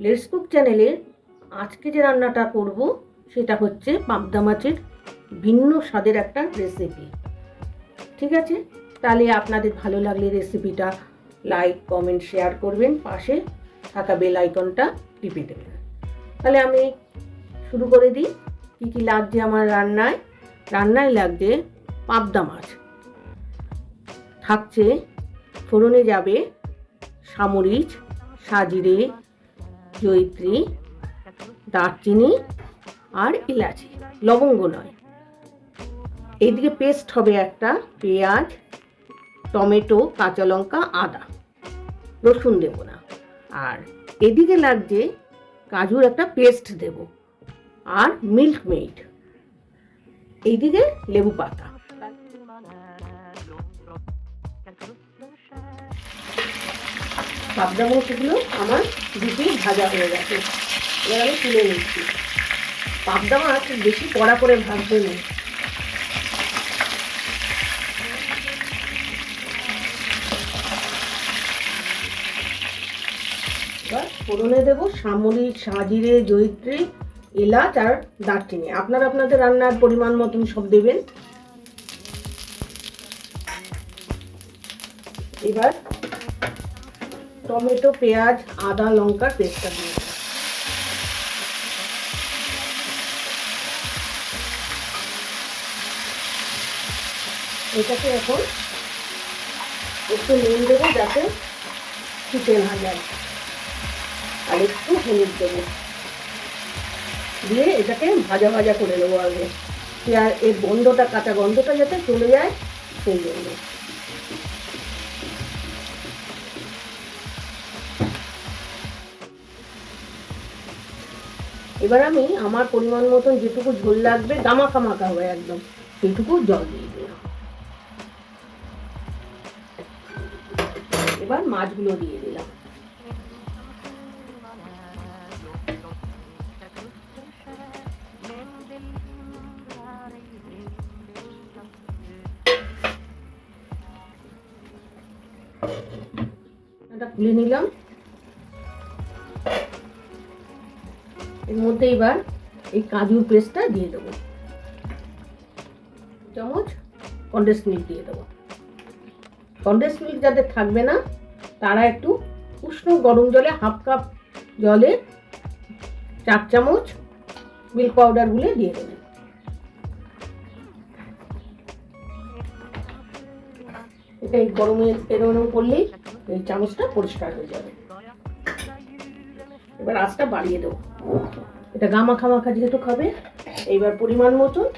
Let's cook চ্যানেলে আজকে যে রান্নাটা করব, সেটা হচ্ছে পাবদা মাছের ভিন্ন স্বাদের একটা রেসিপি ঠিক আছে? তাহলে আপনাদের ভালো লাগলে রেসিপিটা লাইক কমেন্ট শেয়ার করবেন। পাশে থাকা বেল আইকনটা টিপে দেবেন। তাহলে আমি শুরু করে দিই। কী কী লাগছে আমার রান্নায়? রান্নায় লাগছে পাবদা মাছ। থাকছে, ফোড়নে যাবে সামরিচ সাজিরে জয়িত্রী দারচিনি আর ইলাচি। লবঙ্গ নয়। এইদিকে পেস্ট হবে একটা, পেঁয়াজ, টমেটো, কাঁচা লঙ্কা, আদা। রসুন দেবো না। আর এদিকে লাগছে কাজুর একটা পেস্ট দেব। আর মিল্ক মেড এইদিকে লেবু পাতা। পাবদা মাছগুলো আমার দুটি ভাজা হয়ে গেছে। এবার আমি তুলে নিচ্ছি। পাবদা মাছ বেশি কড়া করে ভাজতে নেই এবার ফোড়নে দেবো সামরিক সাজিরে জয়িত্রী এলাচ আর দারচিনি। আপনারা আপনাদের রান্নার পরিমাণ মতন সব দেবেন। এবার টমেটো, পেঁয়াজ, আদা, লঙ্কার পেস্টটা দিয়ে। এটাকে এখন একটু নুন দেবো যাতে চিকেন যায়। আর একটু হলুদ দেবো। দিয়ে এটাকে ভাজা ভাজা করে নেব আগে। পেঁয়াজ, এর গন্ধটা, কাঁচা গন্ধটা যাতে চলে যায়, সেই জন্য। এবার আমি আমার পরিমাণ মতন যেটুকু ঝোল লাগবে, গামাখা মাখা হবে একদম। সেইটুকু জল দিয়ে দিলাম। এবার মাছগুলো দিয়ে দিলাম। খুলে নিলাম। এর মধ্যে এবার এই কাজুর পেস্টটা দিয়ে দেবো। চামচ কন্ডেন্স মিল্ক দিয়ে দেবো। কন্ডেন্স মিল্ক যাদের থাকবে না, তারা একটু উষ্ণ গরম জলে হাফ কাপ জলে চার চামচ মিল্ক পাউডার গুলে দিয়ে দেবেন এটা এই গরমে এরম করলেই এই চামচটা পরিষ্কার হয়ে যাবে। এবার আঁচটা বাড়িয়ে দেবো। এটা গামাখা মাখা যেহেতু খাবে, এইবার পরিমাণ মতন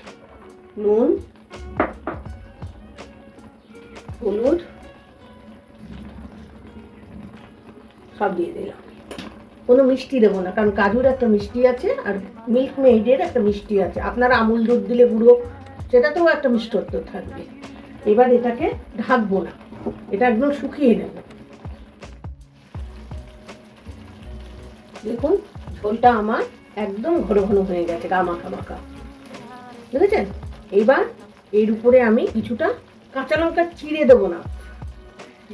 নুন, হলুদ, সব দিয়ে দিলাম। কোনো মিষ্টি দেবো না, কারণ কাজুর একটা মিষ্টি আছে আর মিল্ক মেডের একটা মিষ্টি আছে। আপনারা আমুল দুধ দিলে গুঁড়ো, সেটাতেও একটা মিষ্টত্ব থাকবে। এবার এটাকে ঢাকবো না, এটা একদম শুকিয়ে নেব। দেখুন, ঝোলটা আমার একদম ঘন ঘন হয়ে গেছে গা মাখা। বুঝেছেন? এইবার এর উপরে আমি কিছুটা কাঁচা লঙ্কা চিড়ে দেবো না।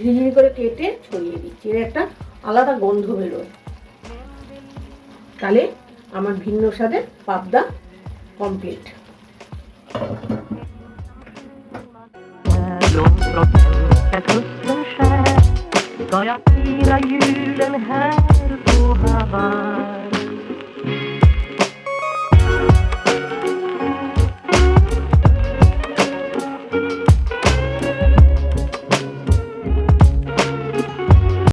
ঝিঝিরি করে কেটে ছড়িয়ে দিচ্ছি। এর একটা আলাদা গন্ধ বেরোয়। তাহলে আমার ভিন্ন স্বাদের পাবদা complete Ska jag fira julen här Hawaii